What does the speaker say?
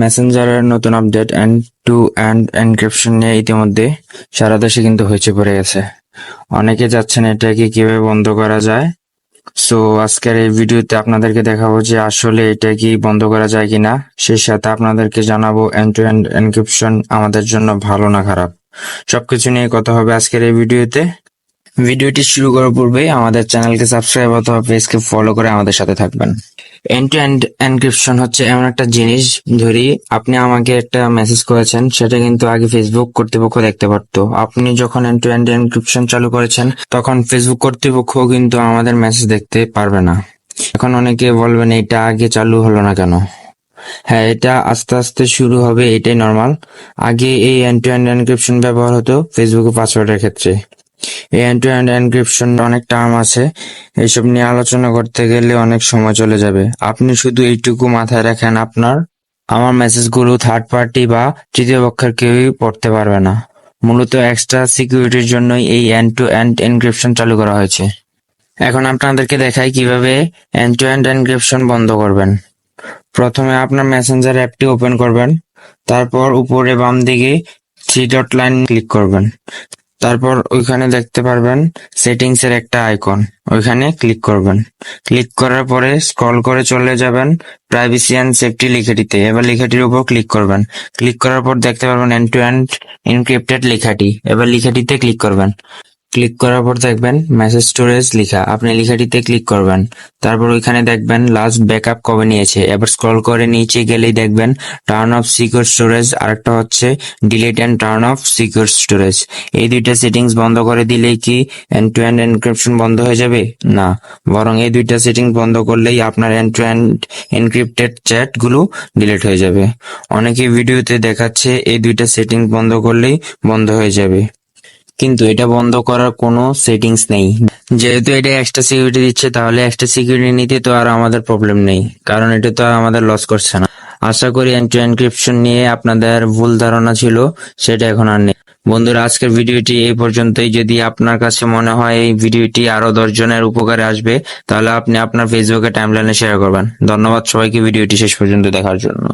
মেসেঞ্জারের নতুন update end to end encryption নিয়ে ইতিমধ্যে সারা দেশে কিন্তু হয়েছে পড়ে গেছে। অনেকে যাচ্ছেন এটাকে কীভাবে বন্ধ করা যায়? সো আজকের এই ভিডিওতে আপনাদেরকে দেখাবো যে আসলে এটা কি বন্ধ করা যায় কিনা। সেই সাথে আপনাদেরকে জানাব এন্ড টু এন্ড এনক্রিপশন আমাদের জন্য ভালো না খারাপ। সবকিছু নিয়ে কথা হবে আজকের এই ভিডিওতে। ভিডিওটি শুরু করার পূর্বে আমাদের চ্যানেলকে সাবস্ক্রাইব অথবা পেজকে ফলো করে আমাদের সাথে থাকবেন। এন্ড টু এন্ড এনক্রিপশন হচ্ছে এমন একটা জিনিস, ধরি আপনি আমাকে একটা মেসেজ করেছেন, সেটা কিন্তু আগে ফেসবুক কর্তৃপক্ষ দেখতে পারতো। আপনি যখন এন্ড টু এন্ড এনক্রিপশন চালু করেছেন, তখন ফেসবুক কর্তৃপক্ষ কিন্তু আমাদের মেসেজ দেখতে পারবে না। এখন অনেকে বলবেন এটা আগে চালু হলো না কেন? হ্যাঁ এটা আস্তে আস্তে শুরু হবে, এটাই নর্মাল আগে এই এন্ড টু এন্ড এনক্রিপশন ব্যবহার হতো ফেসবুকে পাসওয়ার্ডের ক্ষেত্রে। এন্ড টু এন্ড এনক্রিপশন অনেক টার্ম আছে। এইসব নিয়ে আলোচনা করতে গেলে অনেক সময় চলে যাবে। আপনি শুধু এইটুকু মাথায় রাখেন, আপনার, আমার মেসেজগুলো থার্ড পার্টি বা তৃতীয় পক্ষের কেউই পড়তে পারবে না। মূলত এক্সট্রা সিকিউরিটির জন্যই এই এন্ড টু এন্ড এনক্রিপশন চালু করা হয়েছে। এখন আপনাদেরকে দেখাই কীভাবে এন্ড টু এন্ড এনক্রিপশন বন্ধ করবেন। প্রথমে আপনার মেসেঞ্জার অ্যাপটি ওপেন করবেন। তারপর উপরে বাম দিকে থ্রি ডট লাইন ক্লিক করবেন। তারপর ওইখানে দেখতে পারবেন সেটিংস এর একটা আইকন ওইখানে ক্লিক করবেন। ক্লিক করার পরে স্ক্রল করে চলে যাবেন প্রাইভেসি অ্যান্ড সেফটি লেখাটিতে। এবার লেখাটির উপর ক্লিক করবেন। ক্লিক করার পর দেখতে পারবেন এন্ড টু এন্ড এনক্রিপ্টেড লেখাটি। এবার লেখাটিতে ক্লিক করবেন। ক্লিক করার পর দেখবেন মেসেজ স্টোরেজ লেখা। আপনি লেখাটিতে ক্লিক করবেন। তারপর ওইখানে দেখবেন লাস্ট ব্যাকআপ কবে নিয়েছে। এবার স্ক্রল করে নিচে গেলেই দেখবেন টার্ন অফ সিকিউর স্টোরেজ আরেকটা হচ্ছে delete and turn off secure storage এই দুইটা সেটিংস বন্ধ করে দিলেই কি এন্ড টু এন্ড এনক্রিপশন বন্ধ হয়ে যাবে? না। বরং এই দুইটা সেটিংস বন্ধ করলেই আপনার এন্ড টু এন্ড এনক্রিপ্টেড চ্যাটগুলো ডিলিট হয়ে যাবে। অনেকে ভিডিওতে দেখাচ্ছে এই দুইটা সেটিংস বন্ধ করলেই বন্ধ হয়ে যাবে। কিন্তু এটা বন্ধ করার কোনো সেটিংস নেই। যেহেতু এটা এক্সট্রা সিকিউরিটি দিচ্ছে, তাহলে এক্সট্রা সিকিউরিটি নিতে তো আর আমাদের প্রবলেম নেই, কারণ এটা তো আর আমাদের লস করছে না। আশা করি এন্ড টু এনক্রিপশন নিয়ে আপনাদের ভুল ধারণা ছিল, সেটা এখন আর নেই। বন্ধুরা, আজকের ভিডিওটি এই পর্যন্তই। যদি আপনার কাছে মনে হয় এই ভিডিওটি আরও দশ জনের উপকারে আসবে, তাহলে আপনি আপনার ফেসবুকে টাইমলাইনে শেয়ার করবেন। ধন্যবাদ সবাইকে, ভিডিওটি শেষ পর্যন্ত দেখার জন্য।